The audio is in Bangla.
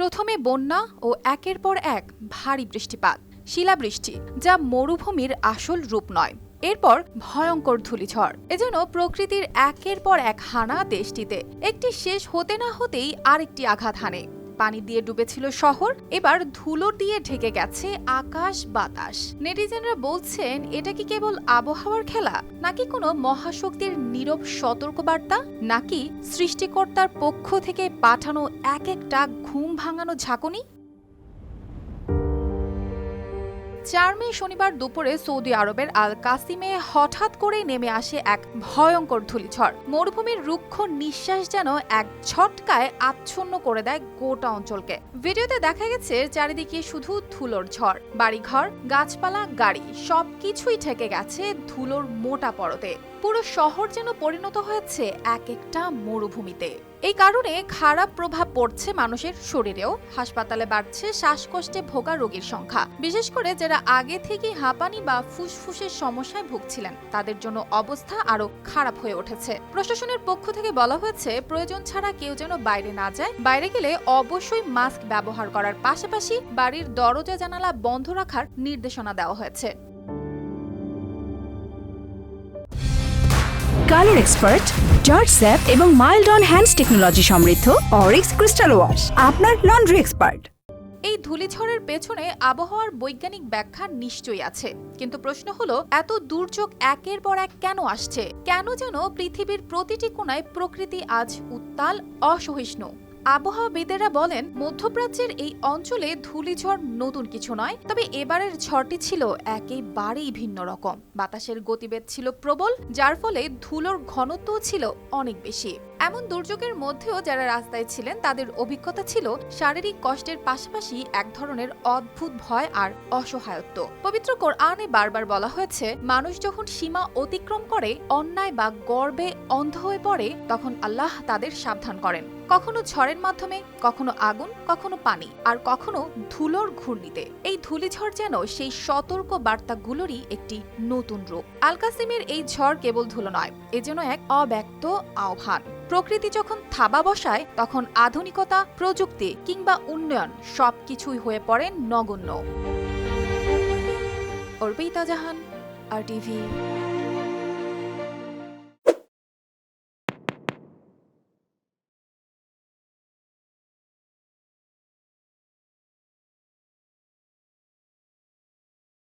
প্রথমে বন্যা ও একের পর এক ভারী বৃষ্টিপাত, শিলাবৃষ্টি, যা মরুভূমির আসল রূপ নয়। এরপর ভয়ঙ্কর ধূলিঝড়। এজন্য প্রকৃতির একের পর এক হানা দেশটিতে একটি শেষ হতে না হতেই আরেকটি আঘাত হানে। পানি দিয়ে ডুবেছিল শহর। এবার ধুলো দিয়ে ঢেকে গেছে আকাশ বাতাস। নেটিজেনরা বলছেন, এটা কি কেবল আবহাওয়ার খেলা, নাকি কোনো মহাশক্তির নীরব সতর্কবার্তা, নাকি সৃষ্টিকর্তার পক্ষ থেকে পাঠানো এক একটা ঘুম ভাঙানো ঝাঁকুনি? চার মে শনিবার দুপুরে সৌদি আরবের আল কাসিমে হঠাৎ করে নেমে আসে এক ভয়ঙ্কর ধূলিঝড়। মরুভূমির রুক্ষ নিঃশ্বাস যেন এক ঝটকায় আচ্ছন্ন করে দেয় গোটা অঞ্চলকে। ভিডিওতে দেখা গেছে চারিদিকে শুধু ধুলোর ঝড়। বাড়িঘর, গাছপালা, গাড়ি সবকিছুই ঠেকে গেছে ধুলোর মোটা পরতে। পুরো শহর যেন পরিণত হয়েছে এক একটা মরুভূমিতে। এই কারণে খারাপ প্রভাব পড়ছে মানুষের শরীরেও। হাসপাতালে বাড়ছে শ্বাসকষ্টে ভোগা রোগীর সংখ্যা। বিশেষ করে যারা আগে থেকেই হাঁপানি বা ফুসফুসের সমস্যায় ভুগছিলেন, তাদের জন্য অবস্থা আরও খারাপ হয়ে উঠেছে। প্রশাসনের পক্ষ থেকে বলা হয়েছে, প্রয়োজন ছাড়া কেউ যেন বাইরে না যায়। বাইরে গেলে অবশ্যই মাস্ক ব্যবহার করার পাশাপাশি বাড়ির দরজা জানালা বন্ধ রাখার নির্দেশনা দেওয়া হয়েছে। কালার এক্সপার্ট জর্জ স্যাপ এবং মাইল্ড অন হ্যান্ডস টেকনোলজি সমৃদ্ধ অরিক্স ক্রিস্টাল ওয়াশ আপনার লন্ড্রি এক্সপার্ট এই ধুলিঝড়ের পেছনে আবহাওয়ার বৈজ্ঞানিক ব্যাখ্যা নিশ্চয়ই আছে। কিন্তু প্রশ্ন হলো, এত দুর্যোগ একের পর এক কেন আসছে? কেন যেন পৃথিবীর প্রতিটি কোণায় প্রকৃতি আজ উত্তাল, অসহিষ্ণু? আবহাওয়াবিদেরা বলেন, মধ্যপ্রাচ্যের এই অঞ্চলে ধুলিঝড় নতুন কিছু নয়, তবে এবারের ঝড়টি ছিল একেবারেই ভিন্ন রকম। বাতাসের গতিবেদ ছিল প্রবল, যার ফলে ধুলোর ঘনত্বও ছিল অনেক বেশি। এমন দুর্যোগের মধ্যেও যারা রাস্তায় ছিলেন, তাদের অভিজ্ঞতা ছিল শারীরিক কষ্টের পাশাপাশি এক ধরনের অদ্ভুত ভয় আর অসহায়ত্ব। পবিত্র কোরআনে বারবার বলা হয়েছে, মানুষ যখন সীমা অতিক্রম করে, অন্যায় বা গর্বে অন্ধ হয়ে পড়ে, তখন আল্লাহ তাদের সাবধান করেন। কখনো ঝড়ের মাধ্যমে, কখনো আগুন, কখনো পানি, আর কখনো ধুলোর ঘূর্ণিতে। এই ধূলিঝড় যেন সেই সতর্ক বার্তাগুলোরই একটি নতুন রূপ। আলকাসিমের এই ঝড় কেবল ধুলো নয় এজন্য এক অব্যক্ত আহ্বান। প্রকৃতি যখন থাবা বসায়, তখন আধুনিকতা, প্রযুক্তি কিংবা উন্নয়ন সব কিছুই হয়ে পড়ে নগণ্য। Arpita Jahan, R TV.